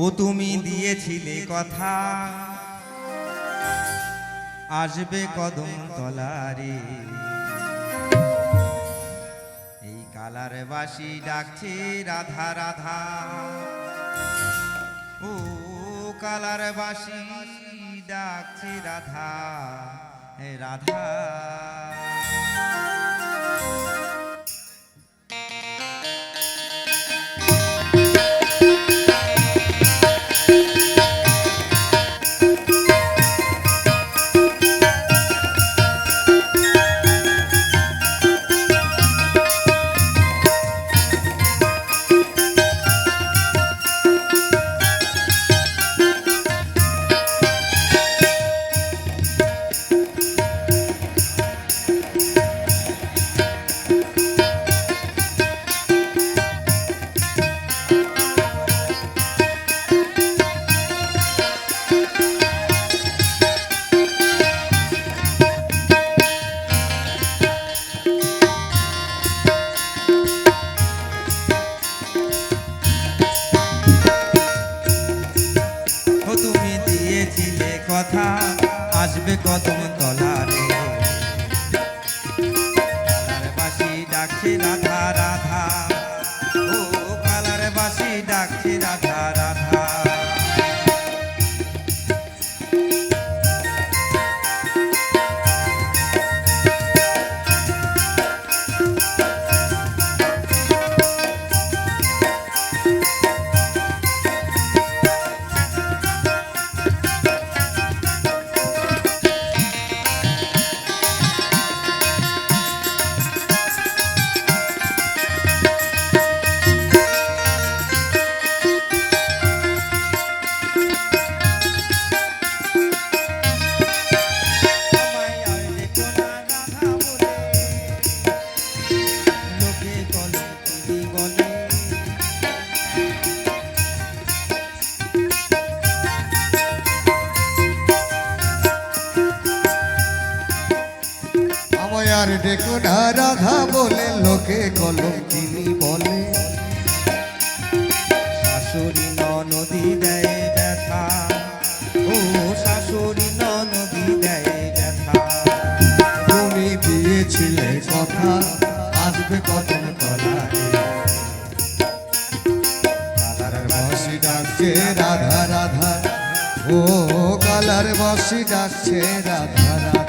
ও তুমি দিয়েছিলে কথা। আসবে কদম তলারে। এই কালার বাসি ডাকছে রাধা রাধা। ও কালার বাসি ডাকছে রাধা। রাধা। আমায় আর ডেকো রাধা বলে লোকে কলম কিনি বলে। শাশুড়ি নদী দেয় ব্যথা। ও শাশুড়ি নদী দেয় ব্যথা। তুমি দিয়েছিলে কথা, আসবে কালার বাসি ডাকছে রাধা রাধা। ও কালার বাসি ডাকছে রাধা রাধা।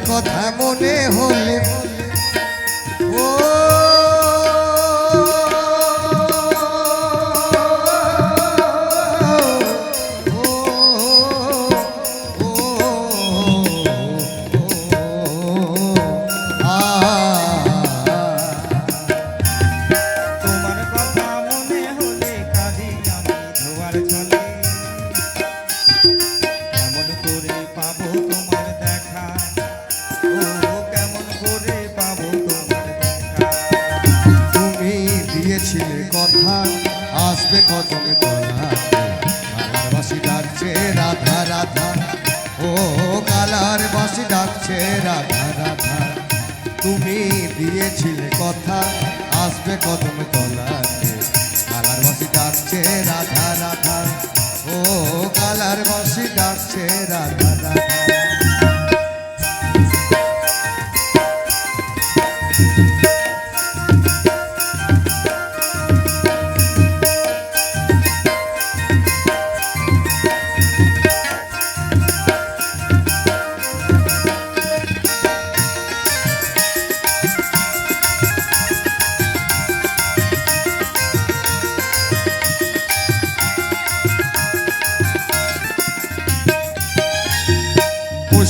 কথা মনে হলে বাসি ডাকছে রাধা রাধা। তুমি দিয়েছিলে কথা, আসবে কদমে তলাতে। কালার বাসি ডাকছে রাধা রাধা। ও কালার বসি ডাকছে রাধা রাধা।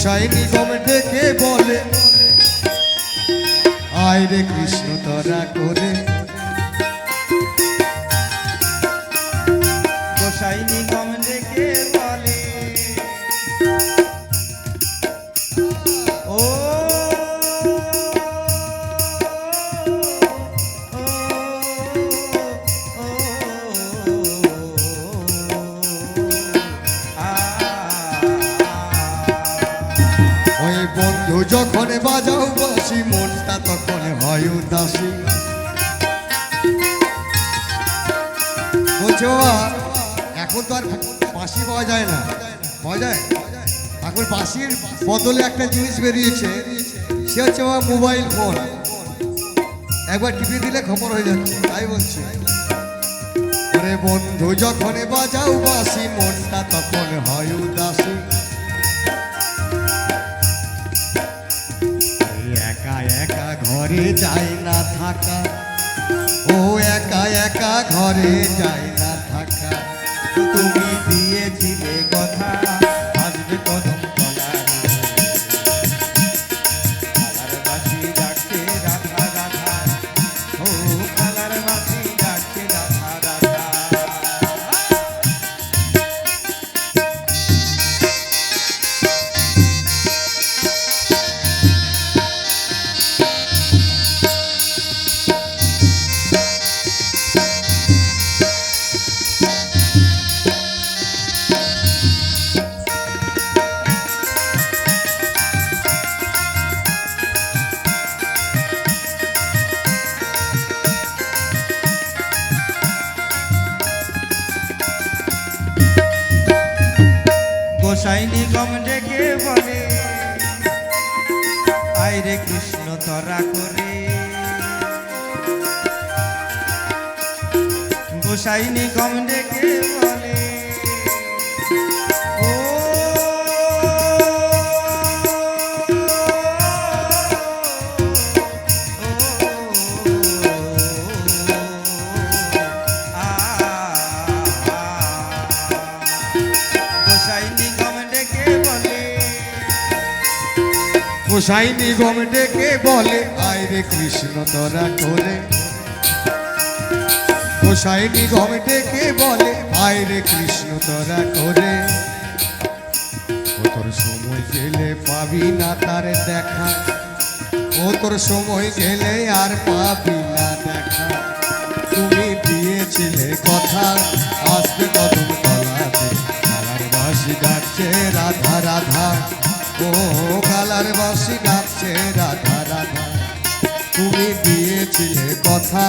গোসাই নিগম ডেকে বলে আয় রে কৃষ্ণ তোরা করে বাসি মনটা তখন হয় উদাসী। বলছো এখন তো আর বাঁশি পাওয়া যায় না। পাওয়া যায়? এখন বাঁশির বদলে একটা জিনিস বেরিয়েছে। সে হচ্ছে বাবা মোবাইল ফোন। একবার টিপে দিলে খবর হয়ে যাচ্ছে তাই বলছি। বন্ধু, যখন বাজাও বাসি মনটা তখন হয় উদাসী। ঘরে যায় না থাকা। ও একা একা ঘরে যায় না থাকা। তুমি দিয়েছিলে গোসাই গম ডেকে বলে আইরে কৃষ্ণ তরা করে। গোসাইনি গম ডেকে বলে গোসাই নিগম ডেকে বলে, আয় রে কৃষ্ণ তোরা করে। গোসাই নিগম ডেকে বলে, আয় রে কৃষ্ণ তোরা ও তোর সময় গেলে পাবি না তার দেখা। ও তোর সময় গেলে আর পাবি না দেখা। তুমি দিয়েছিলে কথা আসবে ও কালার বাসি ডাকছে রাধা রাধা। তুমি দিয়েছিলে কথা